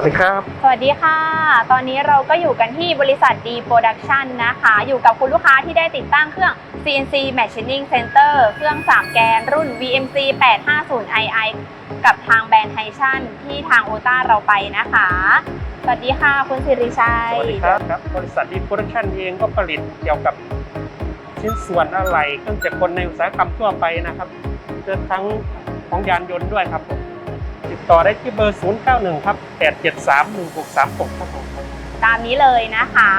วัสดีครับ สวัสดีค่ะ ตอนนี้เราก็อยู่กันที่บริษัท D Production นะคะ อยู่กับคุณลูกค้าที่ได้ติดตั้งเครื่อง CNC Machining Center เครื่อง3แกนรุ่น VMC 850 II กับทางแบรนด์ไทชันที่ทางโอต้าเราไปนะคะ สวัสดีค่ะคุณสิริชัสยวัสดีครับครับ บริษัทดีโปรดักชันเองก็ผลิตเกี่ยวกับชิ้นส่วนอะไหล่เครื่องจักรกลในอุตสาหกรรมทั่วไปนะครับเจอทั้งของยานยนต์ด้วยครับผม ติดต่อได้ที่เบอร์ 091 ครับ 873 1636ครับผมตามนี้เลยนะคะ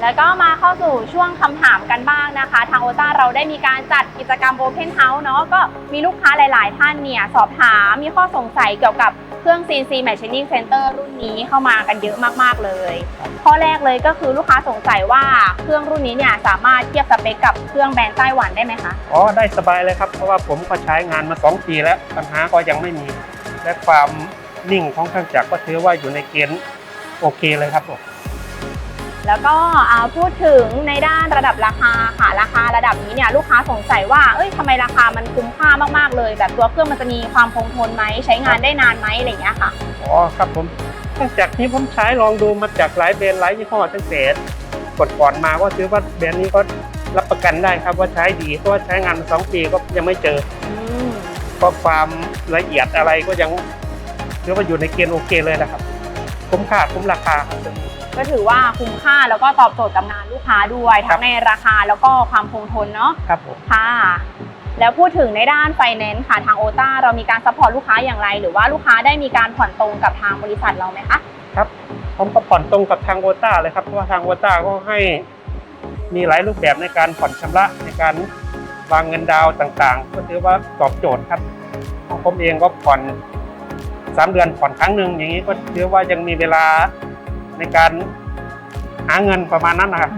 แล้วก็มาเข้าสู่ช่วงคำถามกันบ้างนะคะ ทางโอต้าเราได้มีการจัดกิจกรรม Open House เนาะก็มีลูกค้าหลาย ๆ ท่านเนี่ย สอบถามมีข้อสงสัยเกี่ยวกับเครื่อง CNC Machining Center รุ่นนี้เข้ามากันเยอะมาก ๆ เลย ข้อแรกเลยก็คือลูกค้าสงสัยว่าเครื่องรุ่นนี้เนี่ยสามารถเทียบสเปคกับเครื่องแบรนด์ไต้หวันได้ไหมคะ อ๋อ ได้สบายเลยครับ เพราะว่าผมก็ใช้งานมา 2 ปีแล้วปัญหาก็ยังไม่มี และความนิ่งของเครื่องจักรก็ถือว่าอยู่ในเกณฑ์โอเคเลยครับผมแล้วก็อ่าพูดถึงในด้านระดับราคาค่ะราคาระดับนี้เนี่ยลูกค้าสงสัยว่าเอ้ยทำไมราคามันคุ้มค่ามากๆเลย แบบตัวเครื่องมันจะมีความคงทนไหมใช้งานได้นานไหมอะไรอย่างเงี้ยค่ะอ๋อครับผมเครื่องจักรนี้ผมใช้ลองดูมาจากหลายแบรนด์หลายยี่ห้อตั้งแต่กดก่อนมาก็ถือว่าแบรนด์นี้ก็รับประกันได้ครับว่าใช้ดีเพราะว่าใช้งานมาสองปีก็ยังไม่เจออืมก็ความ ละเอียดอะไรก็ยังถือว่าอยู่ในเกณฑ์โอเคเลยนะครับ คุ้มค่าคุ้มราคาครับตัวนี้ก็ถือว่าคุ้มค่าแล้วก็ตอบโจทย์กับงานลูกค้าด้วยครัทั้บ งในราคาแล้วก็ความคงทนเนาะครับผม ค่ะ แล้วพูดถึงในด้านไฟแนนซ์ค่ะทางโอต้าเรามีการซัพพอร์ตลูกค้าอย่างไร หรือว่าลูกค้าได้มีการผ่อนตรงกับทางบริษัทเราไหมคะครับผมก็ผ่อนตรงกับทางโวต้าเลยครับเพราะว่าทางโวต้าก็ให้มีหลายรูปแบบในการผ่อนชำระในการวางเงินดาวน์ต่างๆ ก็ถือว่าตอบโจทย์ครับ ของผมเองก็ผ่อนสามเดือนผ่อนครั้งหนึ่งอย่างนี้ก็ถือว่ายังมีเวลาในการหาเงินประมาณนั้นนะครับ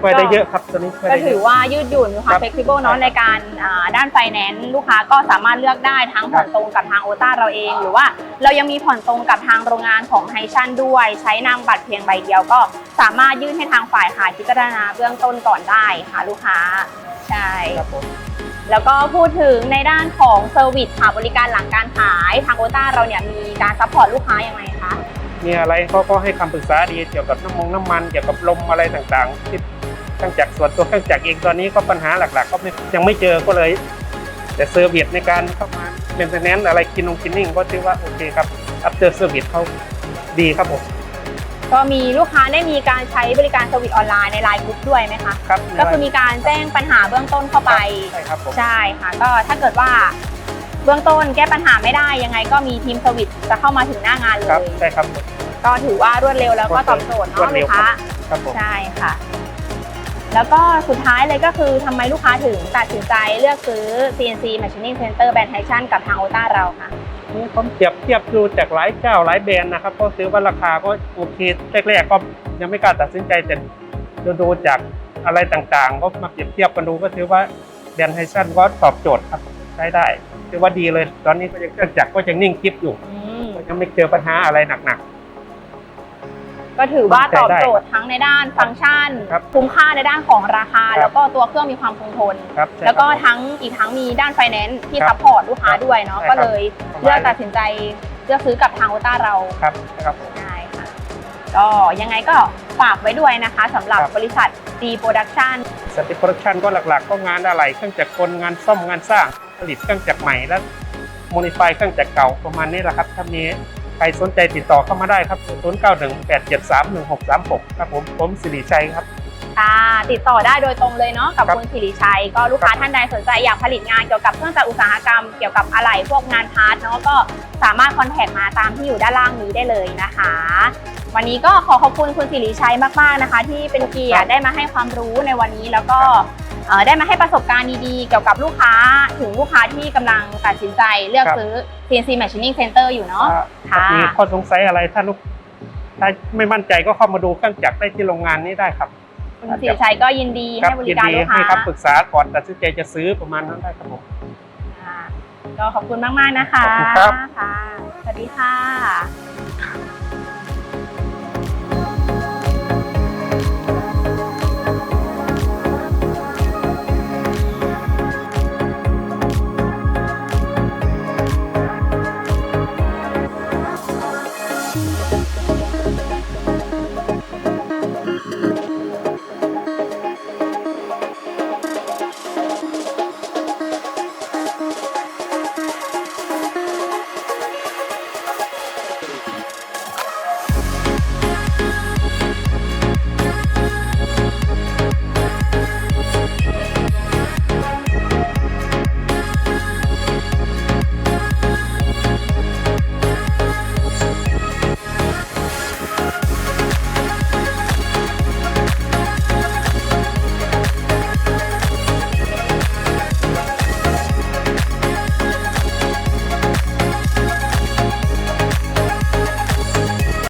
ช่วยได้เยอะครับตัวนี้ช่วยก็ได้เยถืออะว่ายืดหยุ่นมีความครับเฟ e ซิเบิลเนาะใช่ครับในการอ่าด้านไฟแนนซ์ลูกค้าก็สามารถเลือกได้ทั้งผ่อนตรงกับทางโอต้าเราเอง หรือว่าเรายังมีผ่อนตรงกับทางโรงงานของไฮชันด้วย ใช้นามบัตรเพียงใบเดียวก็สามารถยื่นให้ทางฝ่ายขายพิจารณาเบื้องต้นก่อนได้ค่ะลูกค้า ใช่ครับผม แล้วก็พูดถึงในด้านของเซอร์วิสค่ะบริการหลังการขายทางโอต้าเราเนี่ยมีการซัพพอร์ตลูกค้ายังไงคะมีอะไรเขาก็ให้คำปรึกษาดีเกี่ยวกับน้ำมงน้ำมันเกี่ยวกับลมอะไรต่างๆที่เครื่องจักส่วนตัวเครื่องจักเองตอนนี้ก็ปัญหาหลักๆ ก็ยังไม่เจอก็เลย แต่เซอร์วิสในการเข้ามาเมนเทนแนนอะไรกินนงกินนิ่งก็ถือว่าโอเคครับอัปเดตเซอร์วิสเขาดีครับผม ก็มีลูกค้าได้มีการใช้บริการเซอร์วิสออนไลน์ในไลน์กรุ๊ปด้วยไหมคะครับก็คือมีการแจ้งปัญหาเบื้องต้นเข้าไปใช่ครับผมใช่ค่ะ ก็ถ้าเกิดว่าเบื้องต้นแก้ปัญหาไม่ได้ยังไงก็มีทีมเซอร์วิสจะเข้ามาถึงหน้างานเลครับยใช่ครับผมก็ถือว่ารวดเร็วแล้วก็ตอบโจทย์รวเนาะดเร็ลูวกค้าครับผมใช่ค่ะ แล้วก็สุดท้ายเลยก็คือทำไมลูกค้าถึงตัดสินใจเลือกซื้อ CNC Machining Center แบรนด์ไทชันกับทางโอต้าเราค่ะ นี่ผมเทียบเทียบดูจากหลายเจ้าหลายแบรนด์นะครับก็ซื้อว่าราคาก็โอเคแรกๆก็ยังไม่กล้าตัดสินใจแต่ดูดูจากอะไรต่างๆ ก็มาเปรียบเทียบกันดูก็ถือว่าแบรนด์ไฮซันก็ตอบโจทย์ครับใช้ได้ถือว่าดีเลย ตอนนี้ก็ยังเครื่องจักรก็ยังนิ่งคลิปอยู่ยังไม่เจอปัญหาอะไรหนัก ก็ถือว่ามั่นใจตอบได้โจทย์ทั้งในด้านฟังก์ชันครับคุ้มค่าในด้านของราคาครับแล้วก็ตัวเครื่องมีความคงทนๆครับใช่แล้วก็ครับทั้งอีกทั้งมีด้านไฟแนนซ์ที่ครับซัพพอร์ตลูกค้าด้วยเนาะใช่ก็ครับเลยเลือกตัดสินใจเลือกซื้อกับทางโอต้าเราครับนะครับผมใช่ค่ะก็ยังไงก็ฝากไว้ด้วยนะคะสำหรับครับบริษัท D Production สติโปรดักชันก็หลักๆ ก็งานอะไรเครื่องจักรกลงานซ่อมงานสร้างผลิตเครื่องจักรใหม่และโมดิฟายเครื่องจักรเก่าประมาณนี้แหละครับถ้ามี ใครสนใจติดต่อเข้ามาได้ครับ 0918731636 ครับผม ผมสิริชัยครับ ค่ะติดต่อได้โดยตรงเลยเนาะกับครับคุณสิริชัย ก็ลูกค้าครับ ท่านใดสนใจอยากผลิตงานเกี่ยวกับเครื่องจักรอุตสาหกรรมเกี่ยวกับอะไหล่พวกงานพาร์ทเนาะก็สามารถคอนแทคมาตามที่อยู่ด้านล่างนี้ได้เลยนะคะ วันนี้ก็ขอขอบคุณคุณสิริชัยมากๆนะคะ ที่เป็นเกียรติได้มาให้ความรู้ในวันนี้แล้วก็ ได้มาให้ประสบการณ์ดีๆ เกี่ยวกับลูกค้าถึงลูกค้าที่กำลังตัดสินใจเลือกครับ ซื้อ CNC Machining Center อยู่เนาะ ถ้าค่ะ มีข้อสงสัยอะไรถ้าลูกถ้าไม่มั่นใจก็เข้ามาดูเครื่องจักรได้ที่โรงงานนี้ได้ครับคุณสิริชัยก็ยินดีครัให้บริการยินดีลูกค้าให้คำปรึกษาก่อนตัดสินใจจะซื้อประมาณนั้นได้ครับผม ค่ะก็ขอบคุณมาก ๆ นะคะขอบคุณครับ ค่ะสวัสดีค่ะ